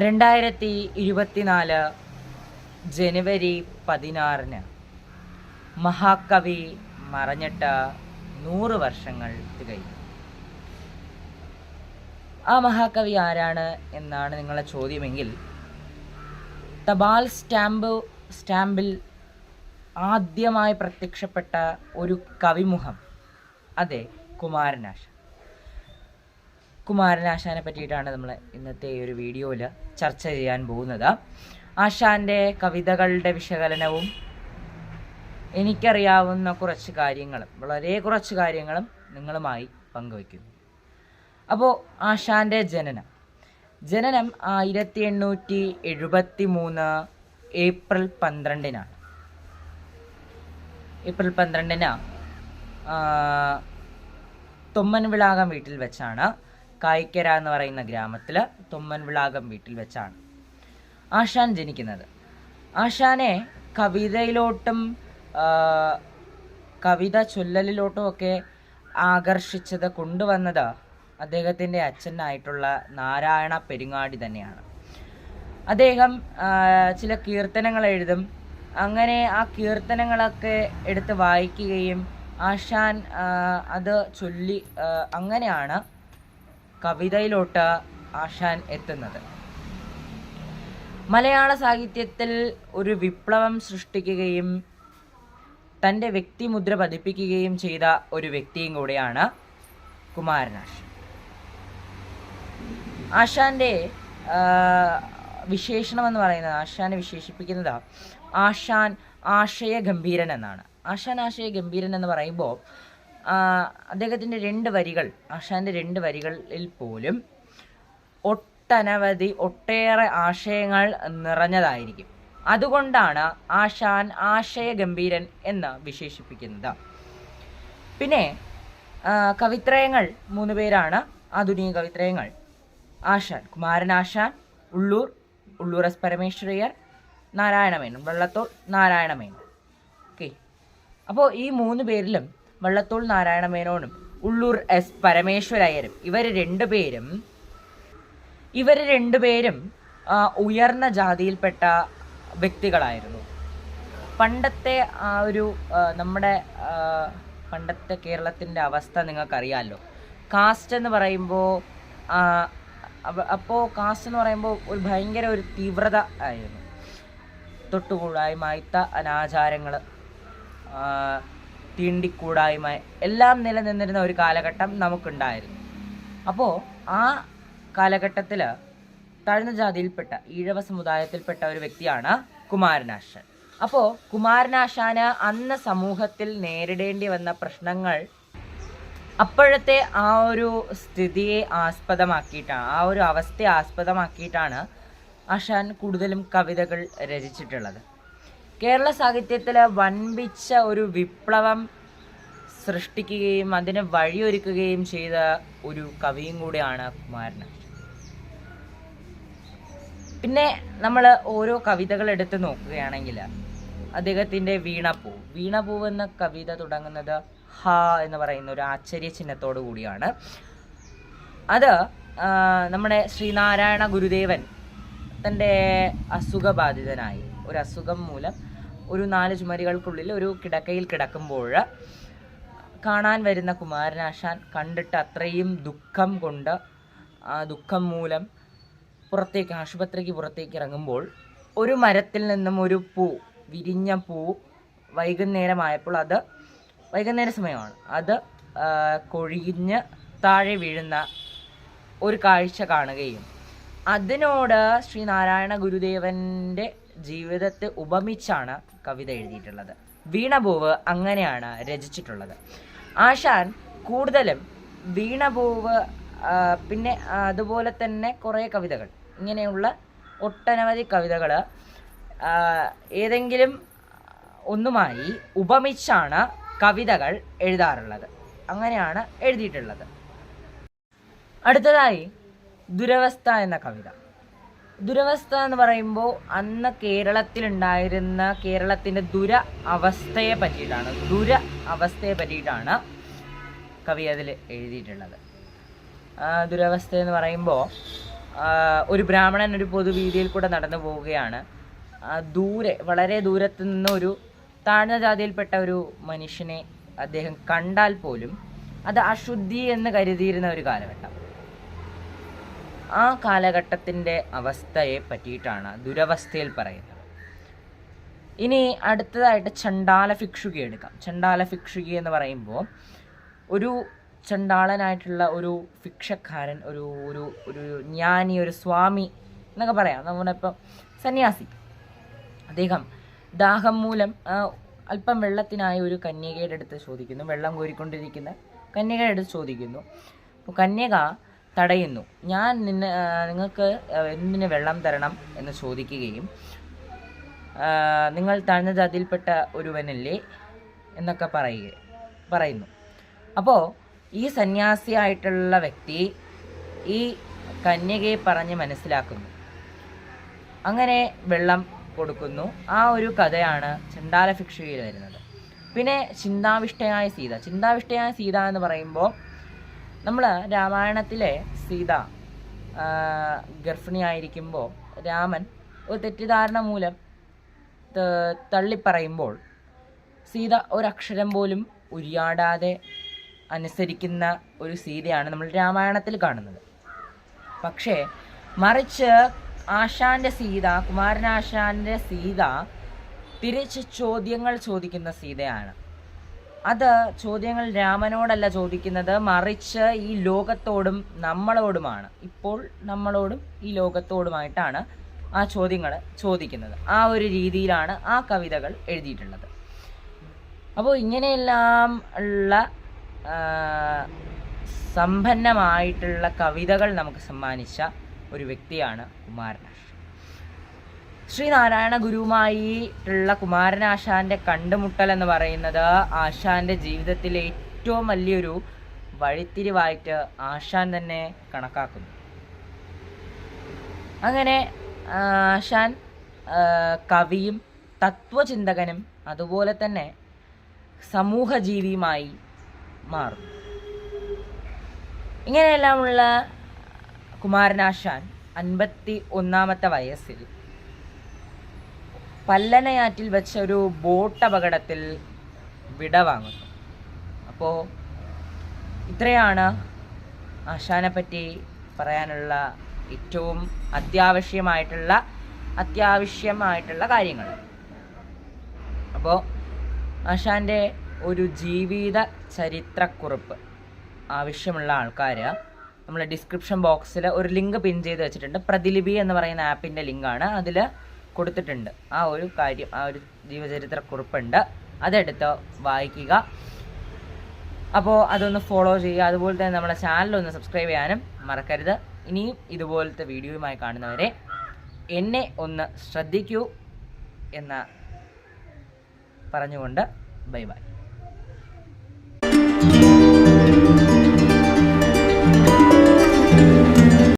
രണ്ടായിരത്തി ഇരുപത്തിനാല് ജനുവരി പതിനാറിന് മഹാകവി മറഞ്ഞിട്ട് നൂറ് വർഷങ്ങൾ തികയും ആ മഹാകവി ആരാണ് എന്നാണ് നിങ്ങളെ ചോദ്യമെങ്കിൽ തപാൽ സ്റ്റാമ്പ് സ്റ്റാമ്പിൽ ആദ്യമായി പ്രത്യക്ഷപ്പെട്ട ഒരു കവിമുഖം അതെ കുമാരനാശ കുമാരനാശാനെ പറ്റിയിട്ടാണ് നമ്മൾ ഇന്നത്തെ ഈ ഒരു വീഡിയോയിൽ ചർച്ച ചെയ്യാൻ പോകുന്നത്. ആശാന്റെ കവിതകളുടെ വിശകലനവും എനിക്കറിയാവുന്ന കുറച്ച് കാര്യങ്ങളും വളരെ കുറച്ച് കാര്യങ്ങളും നിങ്ങളുമായി പങ്കുവയ്ക്കുന്നു. അപ്പോൾ ആശാന്റെ ജനനം. ജനനം ആയിരത്തി എണ്ണൂറ്റി എഴുപത്തി മൂന്ന് ഏപ്രിൽ പന്ത്രണ്ടിനാണ്. ഏപ്രിൽ പന്ത്രണ്ടിന് തൊമ്മൻവിളാകം വീട്ടിൽ വെച്ചാണ് കായ്ക്കര എന്ന് പറയുന്ന ഗ്രാമത്തിൽ തുമ്മൻവിളാകം വീട്ടിൽ വെച്ചാണ് ആശാൻ ജനിക്കുന്നത്. ആശാനെ കവിതയിലോട്ടും കവിത ചൊല്ലലിലോട്ടും ഒക്കെ ആകർഷിച്ചത് കൊണ്ടുവന്നത് അദ്ദേഹത്തിന്റെ അച്ഛനായിട്ടുള്ള നാരായണ പെരുങ്ങാടി തന്നെയാണ്. അദ്ദേഹം ചില കീർത്തനങ്ങൾ എഴുതും. അങ്ങനെ ആ കീർത്തനങ്ങളൊക്കെ എടുത്ത് വായിക്കുകയും ആശാൻ അത് ചൊല്ലി അങ്ങനെയാണ് കവിതയിലോട്ട് ആശാൻ എത്തുന്നത്. മലയാള സാഹിത്യത്തിൽ ഒരു വിപ്ലവം സൃഷ്ടിക്കുകയും തന്റെ വ്യക്തിമുദ്ര പതിപ്പിക്കുകയും ചെയ്ത ഒരു വ്യക്തിയും കൂടെയാണ് കുമാരനാശൻ. ആശാന്റെ വിശേഷണം എന്ന് പറയുന്നത് ആശാനെ വിശേഷിപ്പിക്കുന്നത് ആശാൻ ആശയ ഗംഭീരൻ എന്നാണ്. ആശാൻ ആശയ ഗംഭീരൻ എന്ന് പറയുമ്പോൾ അദ്ദേഹത്തിന്റെ രണ്ട് വരികൾ ആശാന്റെ രണ്ട് വരികളിൽ പോലും ഒട്ടനവധി ഒട്ടേറെ ആശയങ്ങൾ നിറഞ്ഞതായിരിക്കും. അതുകൊണ്ടാണ് ആശാൻ ആശയഗംഭീരൻ എന്ന് വിശേഷിപ്പിക്കുന്നത്. പിന്നെ കവിത്രയങ്ങൾ മൂന്ന് പേരാണ്. ആധുനിക കവിത്രയങ്ങൾ. ആശാൻ കുമാരൻ ആശാൻ ഉള്ളൂർ ഉള്ളൂർ എസ് പരമേശ്വരയ്യർ നാരായണമേനോൻ വള്ളത്തോൾ നാരായണമേനോൻ. ഓക്കെ. അപ്പോൾ ഈ മൂന്ന് പേരിലും വള്ളത്തോൾ നാരായണമേനോനും ഉള്ളൂർ എസ് പരമേശ്വരയ്യരും ഇവർ രണ്ടുപേരും ഇവർ രണ്ടുപേരും ഉയർന്ന ജാതിയിൽപ്പെട്ട വ്യക്തികളായിരുന്നു. പണ്ടത്തെ ആ ഒരു നമ്മുടെ പണ്ടത്തെ കേരളത്തിന്റെ അവസ്ഥ നിങ്ങൾക്കറിയാമല്ലോ കാസ്റ്റ് എന്ന് പറയുമ്പോൾ അപ്പോൾ കാസ്റ്റ് എന്ന് പറയുമ്പോൾ ഒരു ഭയങ്കര ഒരു തീവ്രത ആയിരുന്നു. തൊട്ടുകൂടായ്മ ഇത്ത അനാചാരങ്ങൾ തീണ്ടിക്കൂടായ്മ എല്ലാം നിലനിന്നിരുന്ന ഒരു കാലഘട്ടം നമുക്കുണ്ടായിരുന്നു. അപ്പോൾ ആ കാലഘട്ടത്തിൽ താഴ്ന്ന ജാതിയിൽപ്പെട്ട ഈഴവ സമുദായത്തിൽപ്പെട്ട ഒരു വ്യക്തിയാണ് കുമാരനാശാൻ. അപ്പോൾ കുമാരനാശാന് അന്ന് സമൂഹത്തിൽ നേരിടേണ്ടി വന്ന പ്രശ്നങ്ങൾ അപ്പോഴത്തെ ആ ഒരു സ്ഥിതിയെ ആസ്പദമാക്കിയിട്ടാണ് ആ ഒരു അവസ്ഥയെ ആസ്പദമാക്കിയിട്ടാണ് ആശാൻ കൂടുതലും കവിതകൾ രചിച്ചിട്ടുള്ളത്. കേരള സാഹിത്യത്തിൽ വൻപിച്ച ഒരു വിപ്ലവം സൃഷ്ടിക്കുകയും അതിന് വഴിയൊരുക്കുകയും ചെയ്ത ഒരു കവിയും കൂടിയാണ് കുമാരൻ പിന്നെ നമ്മൾ ഓരോ കവിതകൾ എടുത്ത് നോക്കുകയാണെങ്കിൽ അദ്ദേഹത്തിന്റെ വീണപ്പൂ. വീണപ്പൂ എന്ന കവിത തുടങ്ങുന്നത് ഹ എന്ന് പറയുന്ന ഒരു ആശ്ചര്യ ചിഹ്നത്തോടു കൂടിയാണ്. അത് നമ്മുടെ ശ്രീനാരായണ ഗുരുദേവൻ തന്റെ അസുഖബാധിതനായി. ഒരു അസുഖം മൂലം ഒരു നാല് ചുമരുകൾക്കുള്ളിൽ ഒരു കിടക്കയിൽ കിടക്കുമ്പോൾ കാണാൻ വരുന്ന കുമാരനാശാൻ കണ്ടിട്ട് അത്രയും ദുഃഖം കൊണ്ട് ആ ദുഃഖം മൂലം പുറത്തേക്ക് ആശുപത്രിക്ക് പുറത്തേക്ക് ഇറങ്ങുമ്പോൾ ഒരു മരത്തിൽ നിന്നും ഒരു പൂ വിരിഞ്ഞ പൂ വൈകുന്നേരമായപ്പോൾ അത് വൈകുന്നേര സമയമാണ്. അത് കൊഴിഞ്ഞ് താഴെ വീഴുന്ന ഒരു കാഴ്ച കാണുകയും അതിനോട് ശ്രീനാരായണ ഗുരുദേവന്റെ ജീവിതത്തെ ഉപമിച്ചാണ് കവിത എഴുതിയിട്ടുള്ളത്. വീണപൂവ് അങ്ങനെയാണ് രചിച്ചിട്ടുള്ളത്. ആശാൻ കൂടുതലും വീണപൂവ് പിന്നെ അതുപോലെ തന്നെ കുറേ കവിതകൾ ഇങ്ങനെയുള്ള ഒട്ടനവധി കവിതകൾ ഏതെങ്കിലും ഒന്നുമായി ഉപമിച്ചാണ് കവിതകൾ എഴുതാറുള്ളത്. അങ്ങനെയാണ് എഴുതിയിട്ടുള്ളത്. അടുത്തതായി ദുരവസ്ഥ എന്ന കവിത. ദുരവസ്ഥ എന്ന് പറയുമ്പോൾ അന്ന് കേരളത്തിലുണ്ടായിരുന്ന കേരളത്തിന്റെ ദുര അവസ്ഥയെ പറ്റിയിട്ടാണ്. ദുര അവസ്ഥയെ പറ്റിയിട്ടാണ് കവി അതിൽ എഴുതിയിട്ടുള്ളത്. ദുരവസ്ഥ എന്ന് പറയുമ്പോൾ ഒരു ബ്രാഹ്മണൻ ഒരു പൊതുവീതിയിൽ കൂടെ നടന്നു പോവുകയാണ്. ദൂരെ വളരെ ദൂരത്ത് നിന്ന് ഒരു താഴ്ന്ന ജാതിയിൽപ്പെട്ട ഒരു മനുഷ്യനെ അദ്ദേഹം കണ്ടാൽ പോലും അത് അശുദ്ധി എന്ന് കരുതിയിരുന്ന ഒരു കാലഘട്ടം. ആ കാലഘട്ടത്തിന്റെ അവസ്ഥയെ പറ്റിയിട്ടാണ് ദുരവസ്ഥയിൽ പറയുന്നത്. ഇനി അടുത്തതായിട്ട് ചണ്ടാല ഭിക്ഷുകി എടുക്കാം. ചണ്ടാല ഭിക്ഷുകി എന്ന് പറയുമ്പോൾ ഒരു ചണ്ടാളനായിട്ടുള്ള ഒരു ഭിക്ഷക്കാരൻ ഒരു ഒരു ഒരു ജ്ഞാനി ഒരു സ്വാമി എന്നൊക്കെ പറയാം. നമ്മളിപ്പം സന്യാസി. അദ്ദേഹം ദാഹം മൂലം അല്പം വെള്ളത്തിനായി ഒരു കന്യകയുടെ അടുത്ത് ചോദിക്കുന്നു. വെള്ളം കോരിക്കൊണ്ടിരിക്കുന്ന കന്യകയുടെ അടുത്ത് ചോദിക്കുന്നു. അപ്പോൾ കന്യക തടയുന്നു. ഞാൻ നിന്നെ നിങ്ങൾക്ക് എന്തിന് വെള്ളം തരണം എന്ന് ചോദിക്കുകയും നിങ്ങൾ താഴ്ന്ന ജാതിയിൽപ്പെട്ട ഒരുവനല്ലേ എന്നൊക്കെ പറയുക പറയുന്നു. അപ്പോൾ ഈ സന്യാസിയായിട്ടുള്ള വ്യക്തി ഈ കന്യകയെ പറഞ്ഞ് മനസ്സിലാക്കുന്നു. അങ്ങനെ വെള്ളം കൊടുക്കുന്നു. ആ ഒരു കഥയാണ് ചണ്ടാല ഫിക്ഷയിൽ വരുന്നത്. പിന്നെ ചിന്താവിഷ്ടയായ സീത. ചിന്താവിഷ്ടയായ സീത എന്ന് പറയുമ്പോൾ നമ്മൾ രാമായണത്തിലെ സീത ഗർഭിണിയായിരിക്കുമ്പോൾ രാമൻ ഒരു തെറ്റിദ്ധാരണ മൂലം തള്ളിപ്പറയുമ്പോൾ സീത ഒരക്ഷരം പോലും ഉരിയാടാതെ അനുസരിക്കുന്ന ഒരു സീതയാണ് നമ്മൾ രാമായണത്തിൽ കാണുന്നത്. പക്ഷേ മറിച്ച് ആശാന്റെ സീത കുമാരനാശാന്റെ സീത തിരിച്ച് ചോദ്യങ്ങൾ ചോദിക്കുന്ന സീതയാണ്. അത് ചോദ്യങ്ങൾ രാമനോടല്ല ചോദിക്കുന്നത് മറിച്ച് ഈ ലോകത്തോടും നമ്മളോടുമാണ്. ഇപ്പോൾ നമ്മളോടും ഈ ലോകത്തോടുമായിട്ടാണ് ആ ചോദ്യങ്ങൾ ചോദിക്കുന്നത്. ആ ഒരു രീതിയിലാണ് ആ കവിതകൾ എഴുതിയിട്ടുള്ളത്. അപ്പോൾ ഇങ്ങനെയെല്ലാം ഉള്ള സമ്പന്നമായിട്ടുള്ള കവിതകൾ നമുക്ക് സമ്മാനിച്ച ഒരു വ്യക്തിയാണ് കുമാരനാശാൻ. ശ്രീനാരായണ ഗുരുവുമായി ഉള്ള കുമാരനാശാന്റെ കണ്ടുമുട്ടൽ എന്ന് പറയുന്നത് ആശാന്റെ ജീവിതത്തിലെ ഏറ്റവും വലിയൊരു വഴിത്തിരിവായിട്ട് ആശാൻ തന്നെ കണക്കാക്കുന്നു. അങ്ങനെ ആശാൻ കവിയും തത്വചിന്തകനും അതുപോലെ തന്നെ സമൂഹജീവിയുമായി മാറും ഇങ്ങനെയെല്ലാമുള്ള കുമാരനാശാൻ അൻപത്തി ഒന്നാമത്തെ വയസ്സിൽ പല്ലനയാറ്റിൽ വെച്ച ഒരു ബോട്ട് അപകടത്തിൽ വിട വാങ്ങുന്നു. അപ്പോൾ ഇത്രയാണ് ആശാനെ പറ്റി പറയാനുള്ള ഏറ്റവും അത്യാവശ്യമായിട്ടുള്ള അത്യാവശ്യമായിട്ടുള്ള കാര്യങ്ങൾ. അപ്പോൾ ആശാന്റെ ഒരു ജീവിത ചരിത്രക്കുറിപ്പ് ആവശ്യമുള്ള ആൾക്കാർ നമ്മൾ ഡിസ്ക്രിപ്ഷൻ ബോക്സിൽ ഒരു ലിങ്ക് പിൻ ചെയ്ത് വെച്ചിട്ടുണ്ട്. പ്രതിലിപി എന്ന് പറയുന്ന ആപ്പിന്റെ ലിങ്കാണ്. അതിൽ കൊടുത്തിട്ടുണ്ട്. ആ ഒരു കാര്യം ആ ഒരു ജീവചരിത്ര കുറിപ്പുണ്ട്. അതെടുത്ത് വായിക്കുക. അപ്പോൾ അതൊന്ന് ഫോളോ ചെയ്യുക. അതുപോലെ തന്നെ നമ്മുടെ ചാനൽ ഒന്ന് സബ്സ്ക്രൈബ് ചെയ്യാനും മറക്കരുത്. ഇനിയും ഇതുപോലത്തെ വീഡിയോയുമായി കാണുന്നവരെ എന്നെ ഒന്ന് ശ്രദ്ധിക്കൂ എന്ന പറഞ്ഞുകൊണ്ട് ബൈ ബൈ